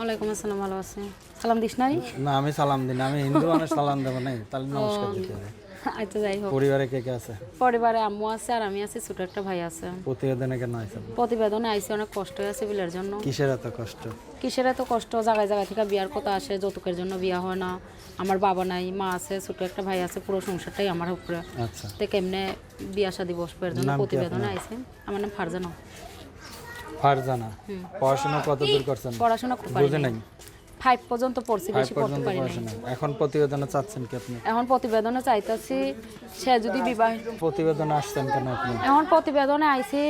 ওয়ালাইকুম আসসালাম ভালো আছে। সালাম দিস নাই? না আমি সালাম আমি হিন্দু মানুষ সালাম দেবো নাই। তাহলে নমস্কার দিতে হবে। আচ্ছা যাই হোক। পরিবারে কে কে আছে? পরিবারে আম্মু আছে আর আমি আছি ছোট একটা ভাই আছে। প্রতিবেদনে কেন প্রতিবেদনে অনেক কষ্ট আছে বিলের জন্য। কিসের এত কষ্ট? কিসের এত কষ্ট? জায়গায় জায়গা থেকে বিয়ার কথা আসে যৌতুকের জন্য বিয়া হয় না। আমার বাবা নাই মা আছে ছোট একটা ভাই আছে পুরো সংসারটাই আমার উপরে। আচ্ছা। তো কেমনে বিয়া শাদি বসবো এর জন্য প্রতিবেদনে আইসি আমার নাম ফারজানা। ফারজানা পড়াশোনা কত দূর করছেন? পড়াশোনা বুঝে নাই। ফাইভ পর্যন্ত পড়ছি বেশি পড়তে পারি এখন প্রতিবেদনে চাচ্ছেন কি আপনি? এখন প্রতিবেদনে চাইতেছি সে যদি বিবাহ প্রতিবেদনে আসছেন কেন আপনি? এখন প্রতিবেদনে আইছে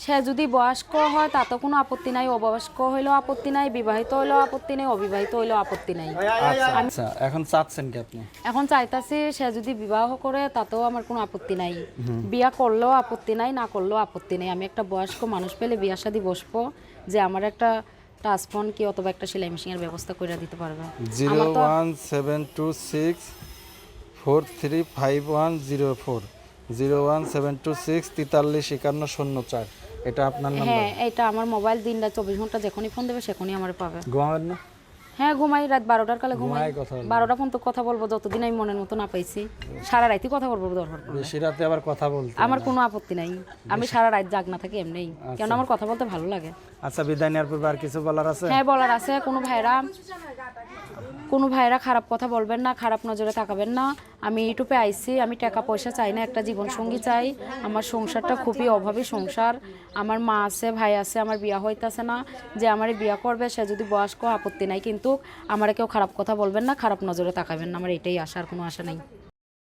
সে যদি বয়স্ক হয় তাতে কোনো আপত্তি নাই। অবয়স্ক হইলেও আপত্তি নাই বিবাহিত হইলেও আপত্তি নাই অবিবাহিত হইলেও আপত্তি নাই। আচ্ছা আচ্ছা। এখন চাচ্ছেন কি আপনি? এখন চাইতাছি সে যদি বিবাহ করে তাতেও আমার কোনো আপত্তি নাই। বিয়া করলেও আপত্তি নাই না করলেও আপত্তি নাই। আমি একটা বয়স্ক মানুষ পেলে বিয়া শাদি বসবো যে আমার একটা টাচফোন কি অথবা একটা সেলাই মেশিনের ব্যবস্থা করে দিতে পারবে। Zero one seven two six four three five one zero four. Zero one seven two six তেতাল্লিশ একান্ন শূন্য চার। এটা আপনার নাম্বার হ্যাঁ এটা আমার মোবাইল দিনটা চব্বিশ ঘণ্টা যখনই ফোন দেবে সেখনই আমার পাবে। ঘুমাবেন না? হ্যাঁ ঘুমাই রাত বারোটার কালে ঘুমাই। বারোটা পর্যন্ত কথা বলব যতদিন আমি মনের মতো না পাইছি। সারা রাইতে কথা বলব দরকার। বেশি রাতে আবার কথা বলতে আমার কোনো আপত্তি নাই। আমি সারা রাত জাগ না থাকি এমনিই কেন আমার কথা বলতে ভালো লাগে। আচ্ছা বিদায় নেওয়ার পূর্বে আর কিছু বলার আছে? হ্যাঁ বলার আছে। কোনো ভাইরা কোনো ভাইরা খারাপ কথা বলবেন না, খারাপ নজরে তাকাবেন না। আমি ইউটিউবে আইছি, আমি টাকা পয়সা চাই না, একটা জীবনসঙ্গী চাই। আমার সংসারটা খুবই অভাবী সংসার। আমার মা আছে, ভাই আছে, আমার বিয়া হইতাছে না। যে আমার বিয়া করবে, সে যদি বয়স্ক, আপত্তি নাই। কিন্তু আমার কেউ খারাপ কথা বলবেন না, খারাপ নজরে তাকাবেন না। আমার এটাই আশা, আর কোনো আশা নাই।